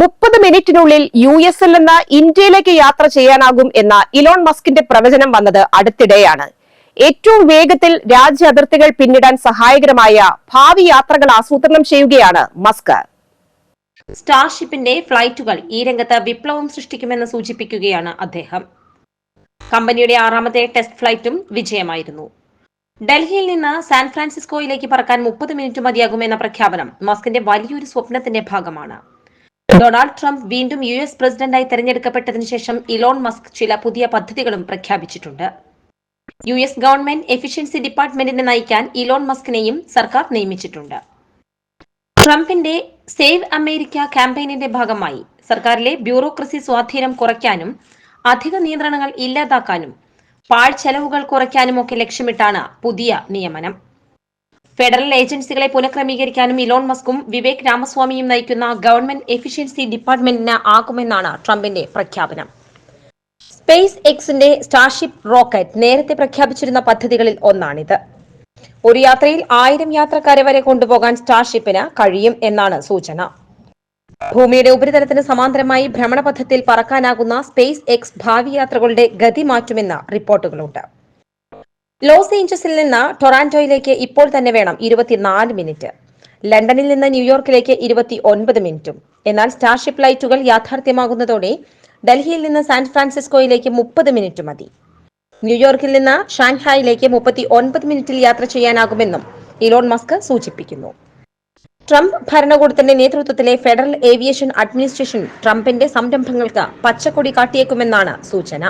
മുപ്പത് മിനിറ്റിനുള്ളിൽ യു എസിൽ നിന്ന് ഇന്ത്യയിലേക്ക് യാത്ര ചെയ്യാനാകും എന്ന ഇലോൺ മസ്കിന്റെ പ്രവചനം വന്നത് അടുത്തിടെയാണ്. ഏറ്റവും വേഗത്തിൽ രാജ്യ അതിർത്തികൾ പിന്നിടാൻ സഹായകരമായ ഭാവി യാത്രകൾ ആസൂത്രണം ചെയ്യുകയാണ് മസ്ക്. സ്റ്റാർഷിപ്പിന്റെ ഫ്ലൈറ്റുകൾ ഈ രംഗത്ത് വിപ്ലവം സൃഷ്ടിക്കുമെന്ന് സൂചിപ്പിക്കുകയാണ് അദ്ദേഹം. കമ്പനിയുടെ ആറാമത്തെ ടെസ്റ്റ് ഫ്ലൈറ്റും വിജയമായിരുന്നു. ഡൽഹിയിൽ നിന്ന് സാൻ ഫ്രാൻസിസ്കോയിലേക്ക് പറക്കാൻ മുപ്പത് മിനിറ്റ് മതിയാകുമെന്ന പ്രഖ്യാപനം മസ്കിന്റെ വലിയൊരു സ്വപ്നത്തിന്റെ ഭാഗമാണ്. ഡൊണാൾഡ് ട്രംപ് വീണ്ടും യു എസ് പ്രസിഡന്റായി തെരഞ്ഞെടുക്കപ്പെട്ടതിന് ശേഷം ഇലോൺ മസ്ക് ചില പുതിയ പദ്ധതികളും പ്രഖ്യാപിച്ചിട്ടുണ്ട്. യു എസ് ഗവൺമെന്റ് എഫിഷ്യൻസി ഡിപ്പാർട്ട്മെന്റിനെ നയിക്കാൻ ഇലോൺ മസ്കിനെയും സർക്കാർ നിയമിച്ചിട്ടുണ്ട്. ട്രംപിന്റെ സേവ് അമേരിക്ക ക്യാമ്പയിനിന്റെ ഭാഗമായി സർക്കാരിലെ ബ്യൂറോക്രസി സ്വാധീനം കുറയ്ക്കാനും അധിക നിയന്ത്രണങ്ങൾ ഇല്ലാതാക്കാനും പാഴ്ചെലവുകൾ കുറയ്ക്കാനും ഒക്കെ ലക്ഷ്യമിട്ടാണ് പുതിയ നിയമനം. ഫെഡറൽ ഏജൻസികളെ പുനഃക്രമീകരിക്കാനും ഇലോൺ മസ്കും വിവേക് രാമസ്വാമിയും നയിക്കുന്ന ഗവൺമെന്റ് എഫിഷ്യൻസി ഡിപ്പാർട്ട്മെന്റിന് ആകുമെന്നാണ് ട്രംപിന്റെ പ്രഖ്യാപനം. സ്പേസ് എക്സിന്റെ സ്റ്റാർഷിപ്പ് റോക്കറ്റ് നേരത്തെ പ്രഖ്യാപിച്ചിരുന്ന പദ്ധതികളിൽ ഒന്നാണിത്. ഒരു യാത്രയിൽ ആയിരം യാത്രക്കാരെ വരെ കൊണ്ടുപോകാൻ സ്റ്റാർഷിപ്പിന് കഴിയും എന്നാണ് സൂചന. ഭൂമിയുടെ ഉപരിതലത്തിന് സമാന്തരമായി ഭ്രമണപഥത്തിൽ പറക്കാനാകുന്ന സ്പേസ് എക്സ് ഭാവി യാത്രകളുടെ ഗതി മാറ്റുമെന്ന് റിപ്പോർട്ടുകളുണ്ട്. ലോസ് ഏഞ്ചൽസിൽ നിന്ന് ടൊറാന്റോയിലേക്ക് ഇപ്പോൾ തന്നെ വേണം ഇരുപത്തിനാല് മിനിറ്റ്. ലണ്ടനിൽ നിന്ന് ന്യൂയോർക്കിലേക്ക് ഇരുപത്തി ഒൻപത് മിനിറ്റും. എന്നാൽ സ്റ്റാർഷിപ്പ് ലൈറ്റുകൾ യാഥാർത്ഥ്യമാകുന്നതോടെ ഡൽഹിയിൽ നിന്ന് സാൻ ഫ്രാൻസിസ്കോയിലേക്ക് മുപ്പത് മിനിറ്റ് മതി. ന്യൂയോർക്കിൽ നിന്ന് ഷാങ്ഹായിലേക്ക് മുപ്പത്തി ഒൻപത് മിനിറ്റിൽ യാത്ര ചെയ്യാനാകുമെന്നും ഇലോൺ മസ്ക് സൂചിപ്പിക്കുന്നു. ട്രംപ് ഭരണകൂടത്തിന്റെ നേതൃത്വത്തിലെ ഫെഡറൽ ഏവിയേഷൻ അഡ്മിനിസ്ട്രേഷൻ ട്രംപിന്റെ സംരംഭങ്ങൾക്ക് പച്ചക്കൊടി കാട്ടിയേക്കുമെന്നാണ് സൂചന.